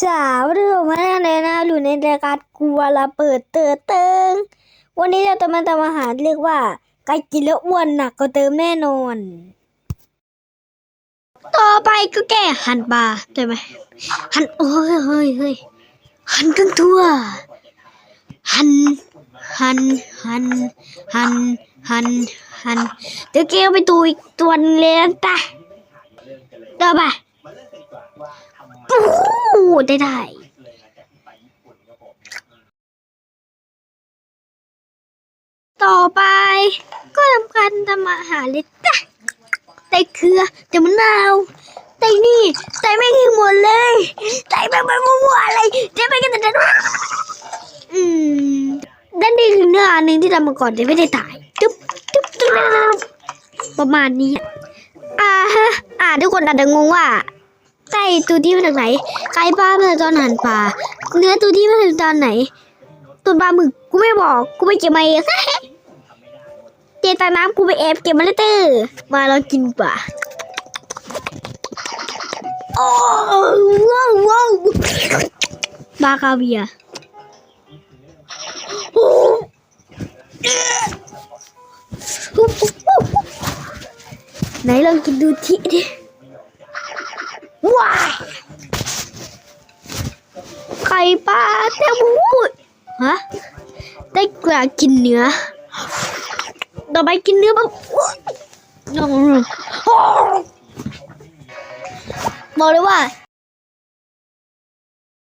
สาวเรื่องมาแน่นะอยู่ในรายการกลัวละเปิดเติร์เติงวันนี้เราจะมาทำอาหารเรียกว่าไก่กินแล้วอ้วนหนักก็เติมแน่นอน ต่อไปก็แก้หั่นปลาได้ไหมหั่นโอ้ยเฮ้ยเฮ้ยหั่นกังทั่วหั่นหั่นหั่นหั่นหั่นหั่นเดี๋ยวเกลไปดูอีกตัวนึงเลยนะตาต่อไป ได้ได้ต่อไปก็ทำการทำอาหารเลยจ้ะใส่เกลือใส่มะนาวใส่นี่ใส่ไม่งให้หมดเลยใส่ไปไปมั่วอะไรใส่ไปกันแต่อืมนั่นนี่คือเนื้ออันหนึ่งที่ทำมาก่อนแต่ไม่ได้ถ่ายจุ๊บจุ๊บจุ๊บประมาณนี้อ่าฮะอ่าทุกคนอาจจะงงว่า ไก่ตัวที่มาจากไหนไก่ปลามาจากตอนหันปลาเนื้อตัวที่มาจากตอนไหนตัวปลาหมึกกูไม่บอกกูไม่เก็บมาเองเจตาน้ำกูไปแอบเก็บมาแล้วเตอร์มาเรากินปลาโอ้ว้าวว้าวปลาคาเวียร์โอ้ไหนลองกินดูทีดิ ว้าไข่ปลาเต็มหูดฮะได้กลากินเนื้อ ต่อไปกินเนื้อบ้างบอกเลยว่า